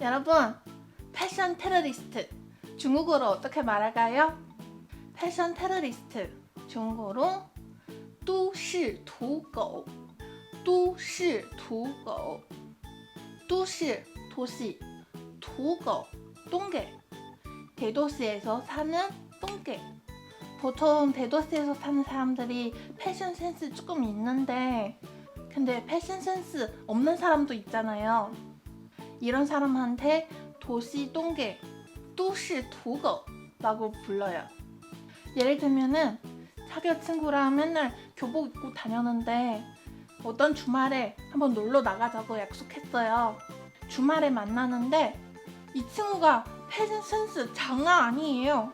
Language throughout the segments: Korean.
여러분, 패션 테러리스트 중국어로 어떻게 말할까요? 패션 테러리스트 중국어로 都市土狗 都市土狗 都市 도시 土狗 똥개 대도시에서 사는 똥개 보통 대도시에서 사는 사람들이 패션 센스 조금 있는데 근데 패션 센스 없는 사람도 있잖아요. 이런 사람한테 도시 똥개, 도시 도거라고 불러요. 예를 들면은 사겨 친구랑 맨날 교복 입고 다녔는데 어떤 주말에 한번 놀러 나가자고 약속했어요. 주말에 만나는데 이 친구가 패션 센스 장난 아니에요.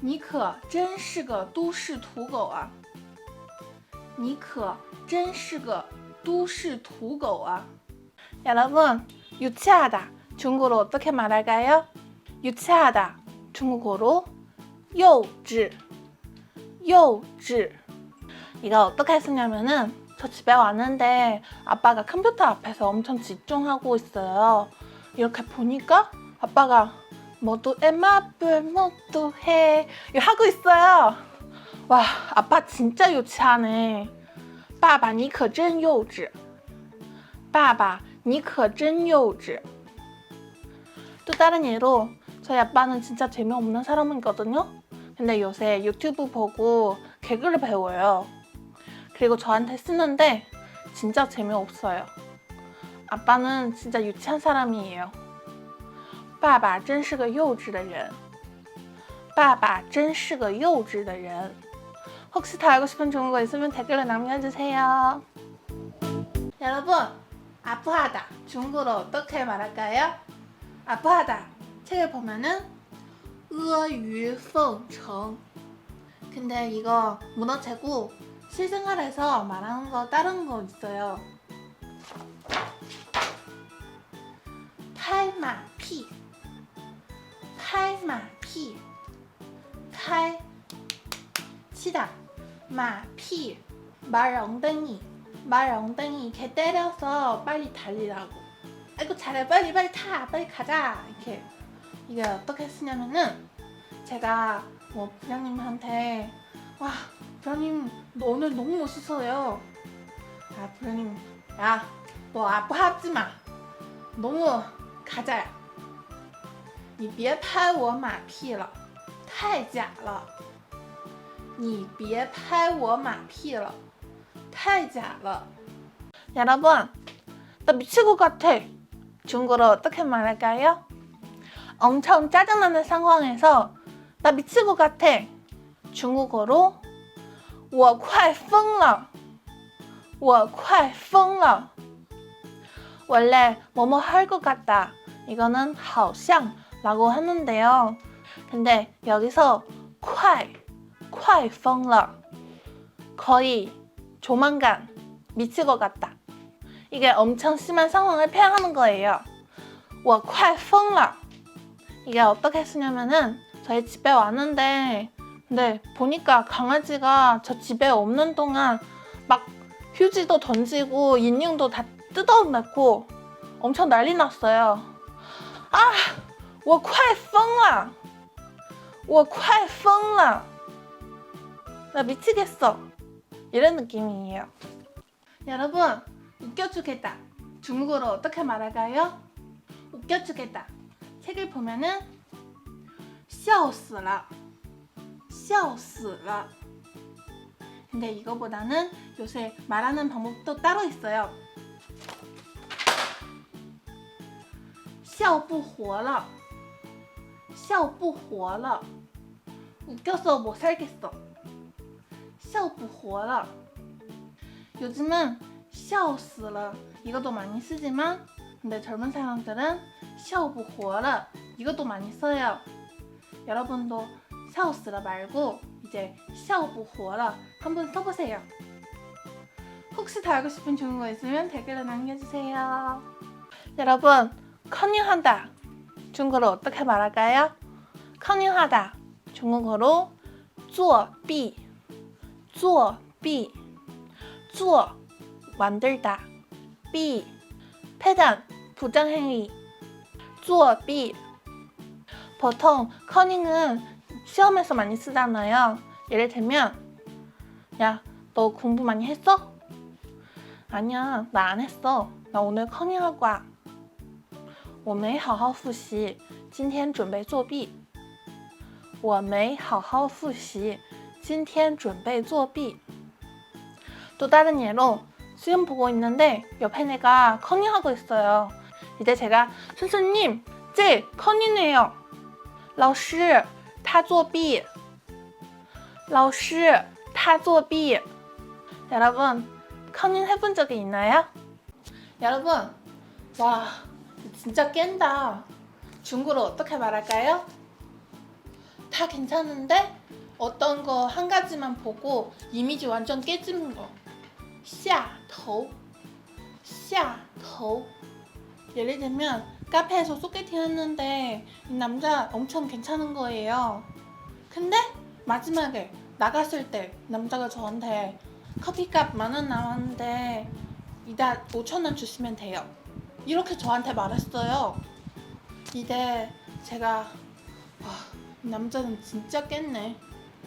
你可真是个都市土狗啊！你可真是个都市土狗啊！ 여러분, 유치하다 중국어로 어떻게 말할까요? 유치하다 중국어로 幼稚 幼稚 이거 어떻게 쓰냐면은 저 집에 왔는데 아빠가 컴퓨터 앞에서 엄청 집중하고 있어요. 이렇게 보니까 아빠가 모두 엠마블 모두 해 이거 하고 있어요. 와 아빠 진짜 유치하네. 爸爸你可真幼稚.爸爸 你可真幼稚. 또 다른 예로 저희 아빠는 진짜 재미없는 사람이거든요. 근데 요새 유튜브 보고 개그를 배워요. 그리고 저한테 쓰는데 진짜 재미없어요. 아빠는 진짜 유치한 사람이에요. 爸爸真是个幼稚的人.爸爸真是个幼稚的人. 혹시 더 알고 싶은 중국어 있으면 댓글로 남겨주세요. 여러분, 아프하다. 중국어로 어떻게 말할까요? 아프하다. 책을 보면은 으유펑청 근데 이거 문어체고 실생활에서 말하는 거 다른 거 있어요. 팔마피 팔마피 팔 치다 마피 말엉덩이 말 엉덩이 개 때려서 빨리 달리라고. 아이고 잘해 빨리 빨리 타 빨리 가자 이렇게 이게 어떻게 쓰냐면은 제가 뭐 부장님한테 와 부장님 너 오늘 너무 멋있어요. 아 부장님 야너 아파하지 마 너무 가자. 你别拍我马屁了，太假了。你别拍我马屁了， 太假了。 여러분, 나 미칠 것 같아. 중국어로 어떻게 말할까요? 엄청 짜증나는 상황에서 나 미칠 것 같아. 중국어로 我快疯了.我快疯了. 원래 뭐뭐 할 것 같다. 이거는 好像 라고 하는데요. 근데 여기서 快, 快疯了. 거의 조만간 미칠 것 같다. 이게 엄청 심한 상황을 표현하는 거예요. 我快疯了. 이게 어떻게 쓰냐면은 저희 집에 왔는데 근데 보니까 강아지가 저 집에 없는 동안 막 휴지도 던지고 인형도 다 뜯어냈고 엄청 난리 났어요. 아, 我快疯了.我快疯了. 나 미치겠어. 이런 느낌이에요. 여러분, 웃겨주겠다. 중국어로 어떻게 말할까요? 웃겨주겠다. 책을 보면은 笑死了.笑死了. 근데 이거보다는 요새 말하는 방법도 따로 있어요. 笑不活了.笑不活了. 웃겨서 못 살겠어. 笑不活了. 요즘은 笑死了 이것도 많이 쓰지만 근데 젊은 사람들은 笑不活了 이것도 많이 써요. 여러분도 笑死了 말고 이제 笑不活了 한번 써보세요. 혹시 더 알고 싶은 중국어 있으면 댓글로 남겨주세요. 여러분, 커닝하다 중국어로 어떻게 말할까요? 커닝하다 중국어로 作弊 作弊做 만들다 비 패단 부정행위 作弊 보통 커닝은 시험에서 많이 쓰잖아요. 예를 들면 야, 너 공부 많이 했어? 아니야, 나 안 했어. 나 오늘 커닝할 거야. 我没好好复习，今天准备作弊。我没好好复习， 今天准备作弊。 또 다른 예로 시험 보고 있는데 옆에 내가 커닝하고 있어요. 이제 제가 선생님, 제 커닝해요. 老师,他作弊.老师,他作弊. 여러분, 커닝 해본 적이 있나요? 여러분, 와, 진짜 깬다. 중국어로 어떻게 말할까요? 다 괜찮은데 어떤 거 한 가지만 보고 이미지 완전 깨지는 거. 下头,下头. 예를 들면 카페에서 소개팅 했는데 이 남자 엄청 괜찮은 거예요. 근데 마지막에 나갔을 때 남자가 저한테 커피값 만 원 남았는데 이따 5천 원 주시면 돼요. 이렇게 저한테 말했어요. 이제 제가 와, 이 남자는 진짜 깼네.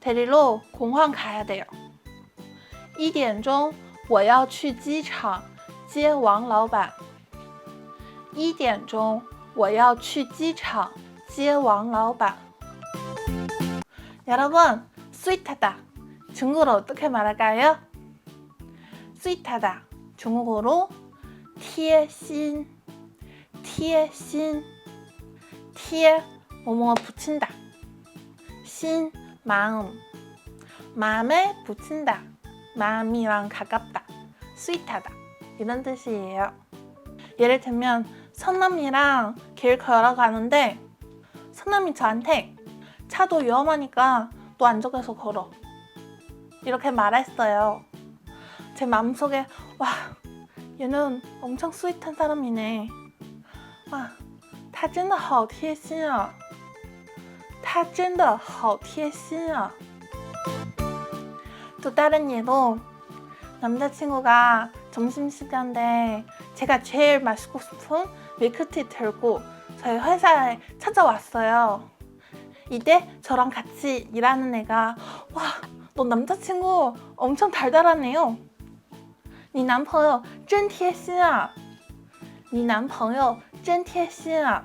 데리러 공항 가야 돼요. 一点钟我要去机场接王老板。一点钟我要去机场接王老板。 여러분, 스윗하다. 중국어로 어떻게 말할까요? 스윗하다. 중국어로 贴心,贴心,贴 뭐뭐 붙인다. 신 마음. 마음에 붙인다. 마음이랑 가깝다. 스윗하다. 이런 뜻이에요. 예를 들면 선남이랑 길 걸어가는데 선남이 저한테 차도 위험하니까 너 안쪽에서 걸어. 이렇게 말했어요. 제 마음속에 와 얘는 엄청 스윗한 사람이네. 와, 他真的好贴心啊. 他真的好贴心啊. 또 다른 예로 남자친구가 점심시간에 제가 제일 마시고 싶은 밀크티 들고 저희 회사에 찾아왔어요. 이때 저랑 같이 일하는 애가 와, 너 남자친구 엄청 달달하네요. 你男朋友真贴心啊.你男朋友真贴心啊.